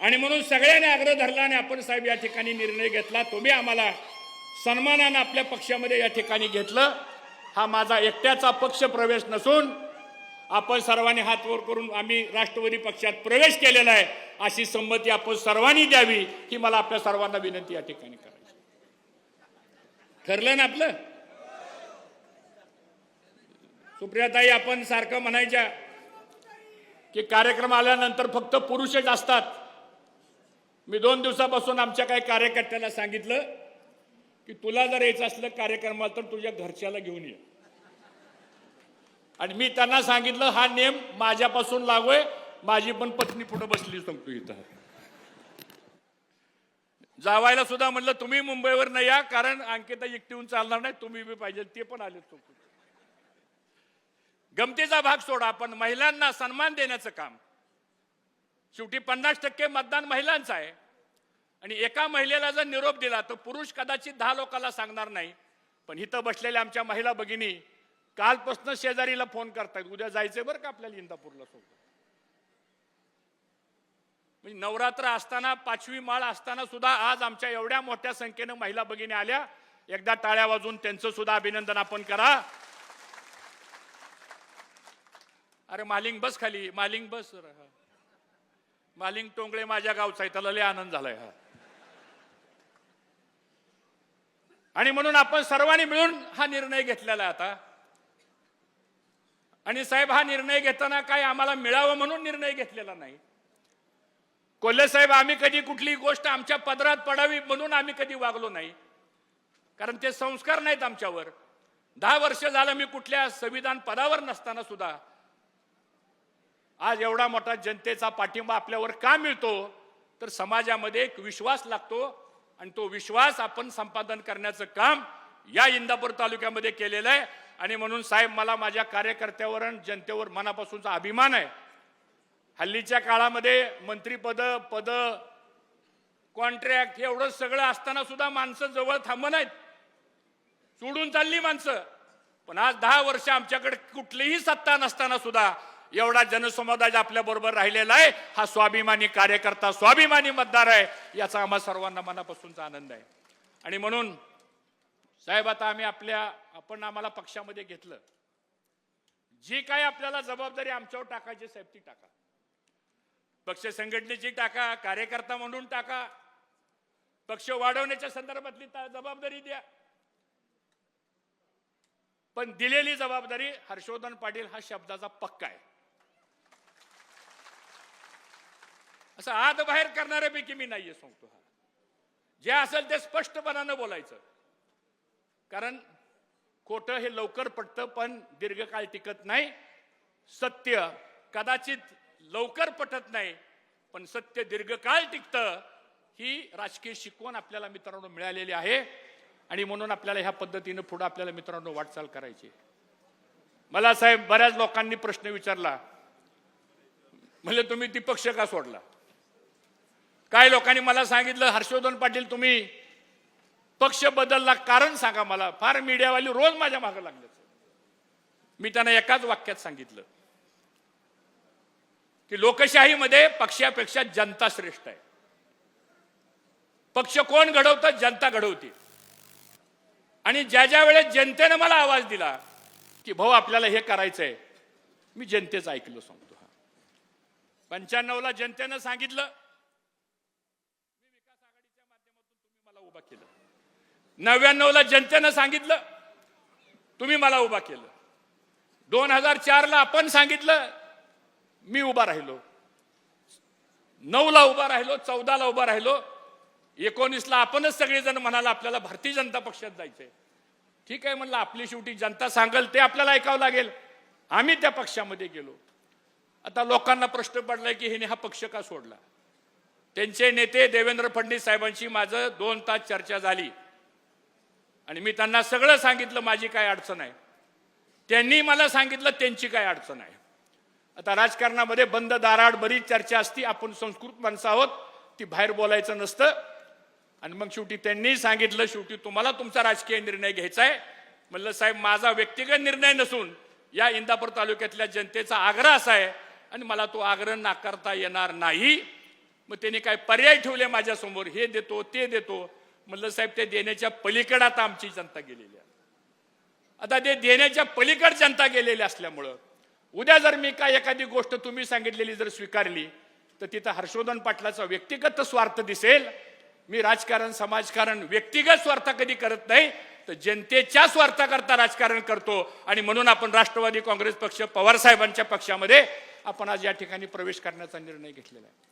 आणि म्हणून सगळ्यांनी आग्रह धरला आणि आपण साहेब या ठिकाणी निर्णय घेतला. तुम्ही आम्हाला सन्मानानं आपल्या पक्षामध्ये या ठिकाणी घेतलं. हा माझा एकट्याचा पक्ष प्रवेश नसून आपण सर्वांनी हात वर करून आम्ही राष्ट्रवादी पक्षात प्रवेश केलेला आहे अशी संमती आपण सर्वांनी द्यावी ही मला आपल्या सर्वांना विनंती या ठिकाणी करायची. ठरलं ना आपलं? सुप्रियाताई आपण सारखं म्हणायच्या की कार्यक्रम आल्यानंतर फक्त पुरुषच असतात. मी दोन दिवसापासून आमच्या काही कार्यकर्त्याला सांगितलं की तुला जर यायचं असलं कार्यक्रमाला तर तुझ्या घरच्याला घेऊन ये. आणि मी त्यांना सांगितलं हा नेम माझ्यापासून लागोय माझी पण पत्नी पुढे बसली सांगतो इथं. जावायला सुद्धा म्हणलं तुम्ही मुंबईवर नाही या कारण अंकिता एकटीहून चालणार नाही तुम्ही बी पाहिजे ते पण आले सांगतो गमतीचा भाग सोडा आपण महिलांना सन्मान देण्याचं काम. शेवटी पन्नास टक्के मतदान महिलांचं आहे. आणि एका महिलेला जर निरोप दिला तर पुरुष कदाचित दहा लोकांना सांगणार नाही. पण इथं बसलेल्या आमच्या महिला भगिनी कालपासून शेजारीला फोन करतायत. उद्या जायचंय बरं का आपल्याला इंदापूरला सोबत म्हणजे नवरात्र असताना पाचवी माळ असताना सुद्धा आज आमच्या एवढ्या मोठ्या संख्येनं महिला भगिनी आल्या. एकदा टाळ्या वाजून त्यांचं सुद्धा अभिनंदन आपण करा. अरे मालिंग बस खाली. मालिंग बस जरा, मालिंग टोंगळे माझ्या गावचा आहे त्याला लय आनंद झालाय हा. आणि म्हणून आपण सर्वांनी मिळून हा निर्णय घेतलेला आहे आता. आणि साहेब हा निर्णय घेताना काय आम्हाला मिळावं म्हणून निर्णय घेतलेला नाही. कोल्हे साहेब आम्ही कधी कुठली गोष्ट आमच्या पदरात पडावी म्हणून आम्ही कधी वागलो नाही. कारण ते संस्कार नाहीत आमच्यावर. दहा वर्ष झालं मी कुठल्या संविधान पदावर नसताना सुद्धा आज एवढा मोठा जनतेचा पाठिंबा आपल्यावर का मिळतो? तर समाजामध्ये एक विश्वास लागतो आणि तो विश्वास आपण संपादन करण्याचं काम या इंदापूर तालुक्यामध्ये केलेलं आहे. आणि म्हणून साहेब मला माझ्या कार्यकर्त्यावर आणि जनतेवर मनापासूनचा अभिमान आहे. हल्लीच्या काळामध्ये मंत्रीपद पद कॉन्ट्रॅक्ट एवढं सगळं असताना सुद्धा माणसं जवळ थांब नाहीत. सोडून चालली माणसं. पण आज दहा वर्ष आमच्याकडे कुठलीही सत्ता नसताना सुद्धा एवढा जनसमुदाय आपल्या बरोबर राहिलेला आहे हा स्वाभिमानी कार्यकर्ता स्वाभिमानी मतदार आहे याचा आम्हा सर्वांना मनापासूनचा आनंद आहे. आणि म्हणून साहेब आता आम्ही आपल्या आपण आम्हाला पक्षामध्ये घेतलं. जी काय आपल्याला जबाबदारी आमच्यावर टाकायची साहेब ती टाका. पक्ष संघटनेची टाका कार्यकर्ता म्हणून टाका. पक्ष वाढवण्याच्या संदर्भातली जबाबदारी द्या. पण दिलेली जबाबदारी हर्षवर्धन पाटील हा शब्दाचा पक्का आहे. असं आत बाहेर करणाऱ्यापैकी मी नाहीये सांगतो हा. जे असेल ते स्पष्टपणानं बोलायचं. कारण खोटं हे लवकर पटतं पण दीर्घकाळ टिकत नाही. सत्य कदाचित लवकर पटत नाही पण सत्य दीर्घकाळ टिकतं ही राजकीय शिकवण आपल्याला मित्रांनो मिळालेली आहे. आणि म्हणून आपल्याला ह्या पद्धतीनं पुढं आपल्याला मित्रांनो वाटचाल करायची मला साहेब बऱ्याच लोकांनी प्रश्न विचारला. म्हणजे तुम्ही ती पक्ष का सोडला? काही लोकांनी मला सांगितलं हर्षवर्धन पाटील तुम्ही पक्ष बदलला कारण सांगा मला. फार मीडियावाली रोज माझ्या मागं लागले. मी त्यांना एकाच वाक्यात सांगितलं की लोकशाहीमध्ये पक्षापेक्षा जनता श्रेष्ठ आहे. पक्ष कोण घडवतं? जनता घडवते. आणि ज्या ज्या वेळेस जनतेनं मला आवाज दिला की भाऊ आपल्याला हे करायचंय मी जनतेचं ऐकलं सांगतो हा. पंच्याण्णवला जनतेनं सांगितलं मी विकास आघाडीच्या माध्यमातून तुम्ही मला उभा केलं. नव्याण्णवला जनतेनं सांगितलं तुम्ही मला उभा केलं. दोन हजार चारला आपण सांगितलं मी उभा राहिलो. नऊला उभा राहिलो चौदाला उभा राहिलो. एकोणीसला आपणच सगळेजण म्हणाला आपल्याला भारतीय जनता पक्षात जायचंय. ठीक आहे म्हणलं आपली शेवटी जनता सांगल ते आपल्याला ऐकावं लागेल. आम्ही त्या पक्षामध्ये गेलो. आता लोकांना प्रश्न पडलाय की हिने हा पक्ष का सोडला? त्यांचे नेते देवेंद्र फडणवीस साहेबांशी माझं दोन तास चर्चा झाली. आणि मी त्यांना सगळं सांगितलं माझी काय अडचण आहे. त्यांनी मला सांगितलं त्यांची काय अडचण आहे. आता राजकारणामध्ये बंद दाराड बरीच चर्चा असती आपण संस्कृत माणसं आहोत ती बाहेर बोलायचं नसतं. आणि मग शेवटी त्यांनी सांगितलं शेवटी तुम्हाला तुमचा राजकीय निर्णय घ्यायचा आहे. म्हणलं साहेब माझा व्यक्तिगत निर्णय नसून या इंदापूर तालुक्यातल्या जनतेचा आग्रह असा आहे आणि मला तो आग्रह नाकारता येणार नाही. मग त्यांनी काय पर्याय ठेवले माझ्यासमोर? हे देतो ते देतो. म्हणलं साहेब ते देण्याच्या पलीकडे आता आमची जनता गेलेली आहे. आता ते देण्याच्या पलीकड जनता गेलेली असल्यामुळं उद्या जर मी काय एखादी गोष्ट तुम्ही सांगितलेली जर स्वीकारली तर तिथं हर्षवर्धन पाटलाचा व्यक्तिगत स्वार्थ दिसेल. मी राजकारण समाजकारण व्यक्तिगत स्वार्थ कधी करत नाही तर जनतेच्या स्वार्थाकरता राजकारण करतो. आणि म्हणून आपण राष्ट्रवादी काँग्रेस पक्ष पवार साहेबांच्या पक्षामध्ये आपण आज या ठिकाणी प्रवेश करण्याचा निर्णय घेतलेला आहे.